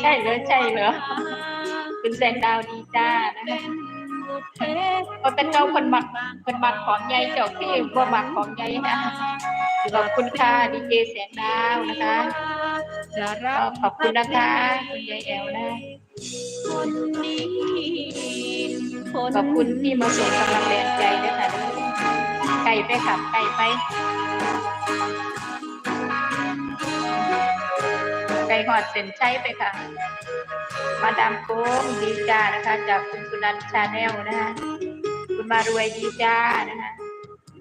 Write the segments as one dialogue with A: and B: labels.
A: ใช่เลยใช่เหรอคุณแสงดาวดีจ้านะคะเพราะแต่เจ้าคนมักคนมักของใหญ่เจ้าพี่บ่มักของใหญ่นะขอบคุณค่ะดีเจแสงดาวนะคะ
B: จะรั
A: ก็
B: ก
A: ขอบคุณนะคะคุณยายแอลนะ
B: คนดีคน
A: ขอบคุณที่มาส่งกำลังแรงใจด้วยค่ะไก่ไปขับไก่ไป หอดเส้นชัยไปค่ะ มาดามโค้งดีจ้านะคะ จากคุณสุนันชาแนลนะคะ คุณมารวยดีจ้านะคะ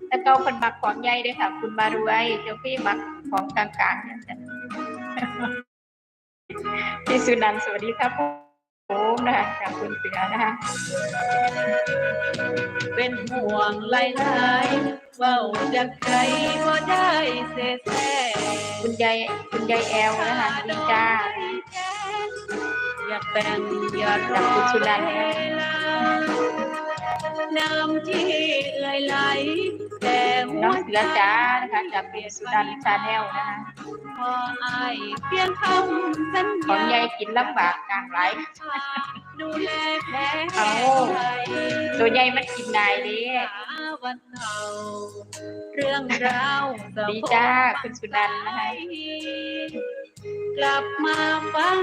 A: แล้วก็คนมักของใหญ่ด้วยค่ะ คุณมารวยเจ้าพี่มักของกลางๆเนี่ยจ้ะพี่สุนันสวัสดีครับผมนะคะจากคุณเสือนะคะ
B: เป็นห่วงหลายๆเว้าจากใจบ่ได้เสียแท้
A: คุณยายคุณยายแอลนะคะดีจ้า
B: อยากแบ่งอย่าร
A: จาก
B: อ
A: คุณสุนันท์
B: เวลาน้ำที่เอ่ยไหลแต่หั
A: น้อ
B: ว
A: งเสือจ้านะคะจากคุณสุนันท์ชาแนลนะคะ
B: พออายเพียงคำสัญ
A: ของ
B: ญายา
A: ยกินลำบากกลางไหล
B: ดูแลแผล
A: เอาตัวใหญ่มันกินนายเดิ
B: วันเก่าเรื่องราวสะ
A: ดีจ้าคุณสุนันท์นะคะ
B: กลับมาฟัง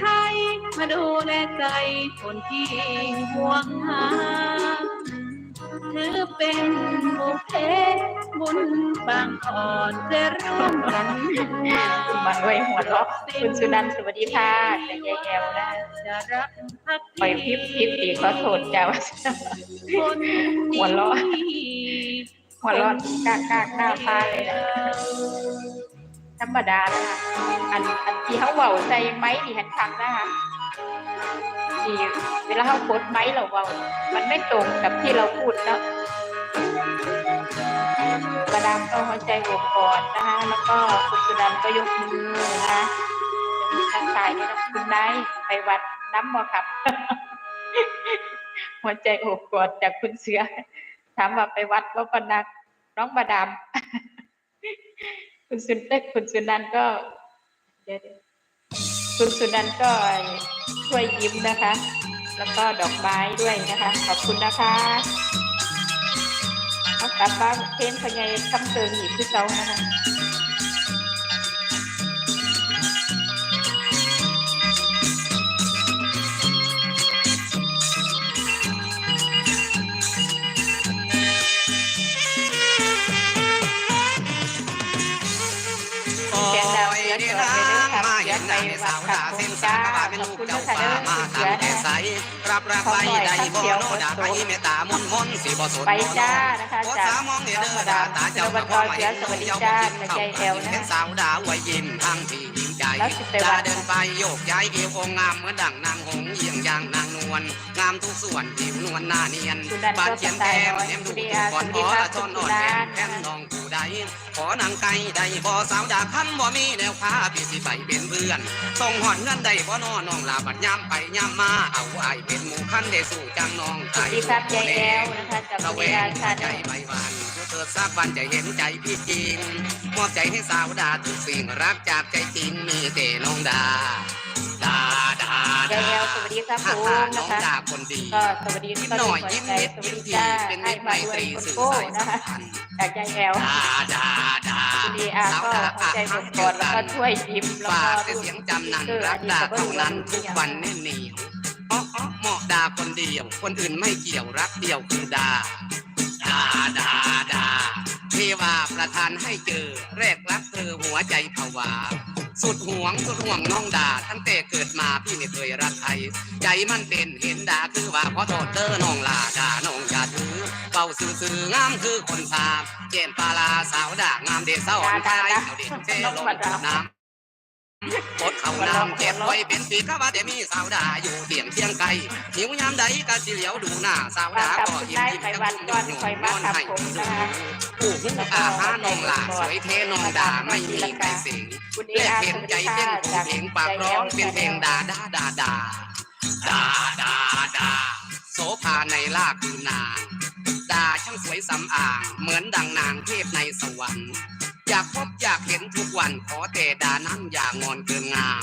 B: ไทย มาดูแลใจคนที่ห่วงหา ถือเป็นบุพเพบุญบางอ่อนจะร่วมกันมา
A: คุณมาด้วยหัวเราะคุณสุนันท์สวัสดีค่ะจากยายแอลนะ
B: จะรักพัก
A: ปล่อยพริบพริบดีขอโทษจ้าว่า
B: คน
A: หัวเราะ
B: ดี
A: หัวเร้อนกากกากหน้าพาเลยนะธรรมดานะคะอันอันที่เขาเว้าใส่ไม้ที่หันทังนะคะ ที เวลาเขาโพสต์ไม้เราเว้ามันไม่ตรงกับที่เราพูดเนาะประดามก็หัวใจอบกอดนะคะ แล้วก็คุณสุดันก็ยกมือนะจะมีทักทายให้นะคุณได้ไปวัดน้ำบ่ครับ หัวใจอบกอดจากคุณเสือ ถามว่าไปวัดว่าปนักน้องมาดามคุณสุนเต็กคุณสุนันก็เดี๋ยวคุณสุนันก็ ช่วยยิ้มนะคะ แล้วก็ดอกไม้ด้วยนะคะ ขอบคุณนะคะเอากลับบ้านเพลงพญายคำเติงอีกที่เจ้านะคะ ค่ะเสียงไปวัดขับคงจ้าขอบคุณนลูกเด้อคุณเสือนะคะ
C: รับรับไปได้บ่โนดาไปเมตตามนมนสิบ่สน
A: ไปจ้านะคะจากน้องมาดามศิลปกรเสือสวัสดีจ้าจาใจแอลนะ
C: เห็นสาวดาวไว้ยิ้มทางที่ยิ้มใจ
A: แล้า
C: เดินไปโยกย้ายเอวองงามเหมือนดังนางหงเยี่ยงอย่างนาง วลงามทุกส่วนผิวนวลหน้าเนียน
A: คุณดัน
C: บาด
A: ก็
C: เขียน
A: สไต
C: แก้
A: ล์
C: ม
A: น้อย
C: แนม
A: คุ
C: ดู
A: ณดี
C: ทุ
A: อาก
C: คน
A: สวัส
C: ข
A: ดี
C: อ
A: ค่ะ
C: ละช
A: คุณ
C: น
A: สุ
C: อ่อน
A: ดา
C: แก้มแก้มน้องผู้ใดขอนางไก่ได้บ่สาวดาคันบ่มีแนวพาพี่สิไปเป็นเพื่อนส่งหอนเงินได้บ่นอน้องลาบัดย่ำไปย่ำมาเอาไอายเป็นหมู่คันได้สู่จังน้องใจ
A: สวัสดีครับยายแอลนะคะจาก
C: ระ
A: คุ
C: แว
A: ณดีอางชา
C: ใจ
A: แนล
C: ไม่หวันเธอสักวันจะเห็นใจพี่จริงมอบใจให้สาวดาทุกสิ่งรักจากใจจริงมีแต่น้องดาดา
A: สวัสดีครับผ
C: ฮ่ามฮ่าน้
A: นะ
C: อง
A: คะ
C: ดาคนดี
A: ก็สวัสดี
C: ยิ้ม
A: ก็
C: หน่อย
A: หัว
C: ยิ้ม
A: ใจ
C: นิด
A: สวัส
C: ยิ้ม
A: ดี
C: ที
A: จ้า
C: เป็น
A: ให้
C: มิตรไม
A: มาด้ว
C: ต
A: ย
C: รี
A: คุณ
C: สื่อ
A: โก้
C: สาย
A: นะ
C: สั
A: คะ
C: มพันธ์
A: จากยายแอล
C: ดาดาดา
A: คุณดีอาก็หัวใจอบกอดแล้วก็ช่วยยิ้มแล้ว
C: ฝาก
A: ก็
C: แต่
A: รูป
C: เสียงจำนัน
A: เออ
C: รั
A: อั
C: ก
A: นนี้
C: ดา
A: ก็บ่
C: เท่า
A: รู้
C: นั้น
A: ว่า
C: ทุกวันแน่เหนียวอ๋ออ๋อเหมาะดาคนเดียว คนอื่นไม่เกี่ยวรักเดียวคือดา ดาดาดาเทวาประทานให้เจอ แรกรักเธอหัวใจผวา สุดห่วงสุดห่วงน้องดาตั้งแต่เกิดมาพี่ไม่เคยรักใครใจมันเป็นเห็นดาคือว่าขอโทษเธอน้องลาดาน้องอย่าถือเบาซื่อๆงามคือคนสาบเจมปลาลาสาวดางามเด็ดเศร้าอ่อนคายเด็ดเทลงน้ำ กดเขาน้ำเจ็บไว้เป็นปีก็ว่าแต่มีสาวดาอยู่เตียงเทียงไกลหิวยามใดก็สิเหลียวดูหน้าสาว
A: มา
C: ดาก็ยิ้ม
A: ได้
C: ยิ้ม
A: ไปวันก่อนคอยมาขับผมนะคะ
C: ผู้หูอาหารนองหลาสวยเทนองดาไม่มีใครสิงและเห็นใจเป็นผู้เพลงปากร้องเป็นเพลงดาดาดาดาดาดาดาโสภาในล่าคือนางดาช่างสวยสำอาง เหมือนดังนางเทพในสวรรค์ อยากพบอยากเห็นทุกวันขอแต่ดานั้นอย่างอนเกินงาม